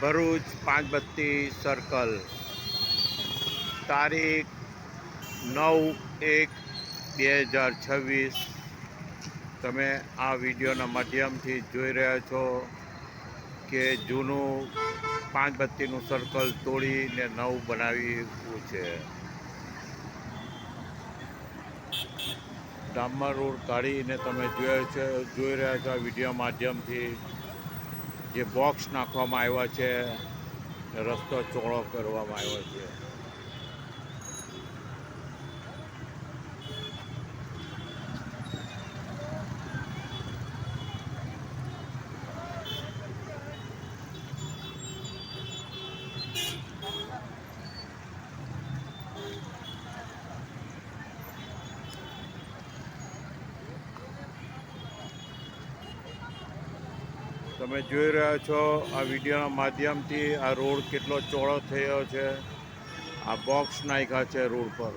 ભરૂચ પાંચ બત્તી સર્કલ. તારીખ નવ એક બે હજાર છવ્વીસ. તમે આ વિડીયોના માધ્યમથી જોઈ રહ્યા છો કે જૂનું પાંચ બત્તીનું સર્કલ તોડીને નવું બનાવ્યું છે. ડામર રોડ કાઢીને તમે જોયા છે, જોઈ રહ્યા છો આ વીડિયો માધ્યમથી. જે બોક્સ નાખવામાં આવ્યા છે રસ્તો ચોળો કરવામાં આવ્યો છે. તમે જોઈ રહ્યા છો આ વિડીયોના માધ્યમથી આ રોડ કેટલો ચોળો થયો છે. આ બોક્સ નાખ્યા છે રોડ પર.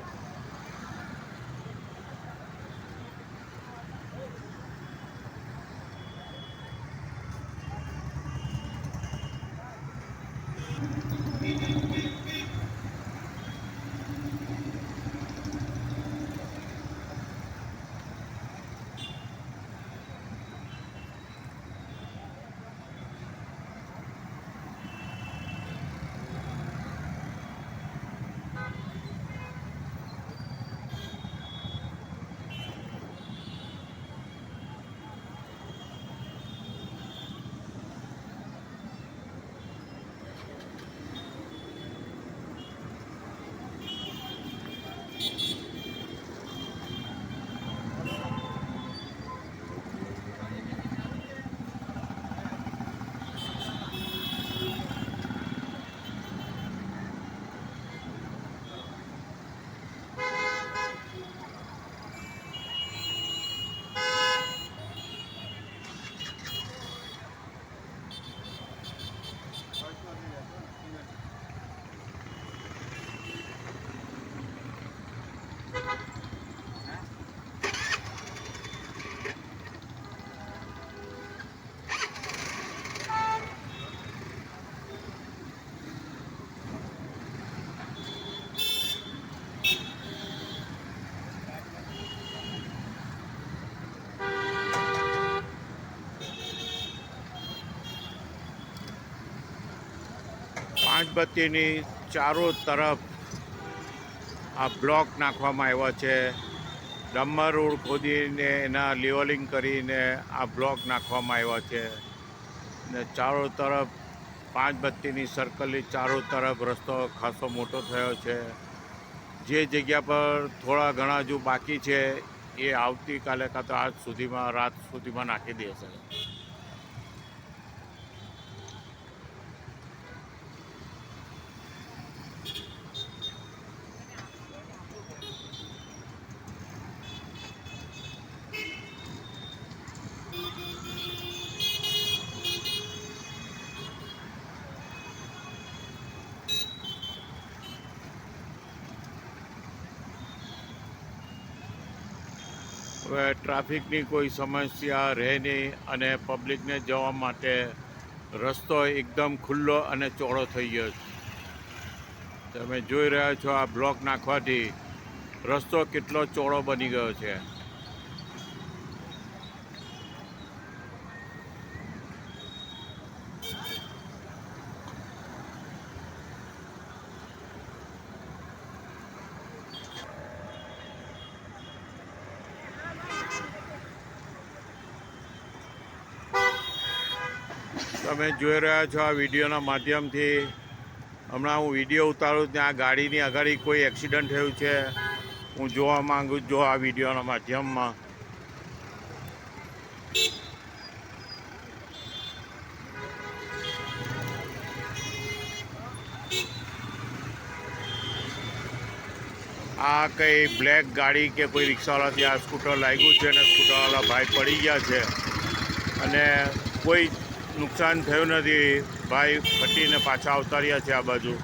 પાંચ બત્તીની ચારો તરફ આ બ્લોક નાખવામાં આવ્યા છે. ડમ્બર રોડ ખોદીને એના લેવલિંગ કરીને આ બ્લોક નાખવામાં આવ્યા છે. ને ચારો તરફ પાંચ બત્તીની સર્કલની ચારો તરફ રસ્તો ખાસો મોટો થયો છે. જે જગ્યા પર થોડા ઘણા હજુ બાકી છે, એ આવતીકાલે કાં તો આજ સુધીમાં, રાત સુધીમાં નાખી દેશે. ટ્રાફિકની કોઈ સમસ્યા રહે નહીં અને પબ્લિકને જવા માટે રસ્તો એકદમ ખુલ્લો અને ચોળો થઈ ગયો છે. તમે જોઈ રહ્યા છો આ બ્લોક નાખવાથી રસ્તો કેટલો ચોળો બની ગયો છે. તમે જોઈ રહ્યા છો આ વિડીયોના માધ્યમથી. હમણાં હું વીડિયો ઉતારું ત્યાં ગાડીની આગળ કોઈ એક્સિડન્ટ થયું છે. હું જોવા માંગુ છું આ વિડીયોના માધ્યમમાં. આ કંઈ બ્લેક ગાડી કે કોઈ રિક્ષાવાળાથી આ સ્કૂટર લાગ્યું છે અને સ્કૂટરવાળા ભાઈ પડી ગયા છે. અને કોઈ નુકસાન થયું નથી. ભાઈ ફટીને પાછા આવતા છે આ બાજુ.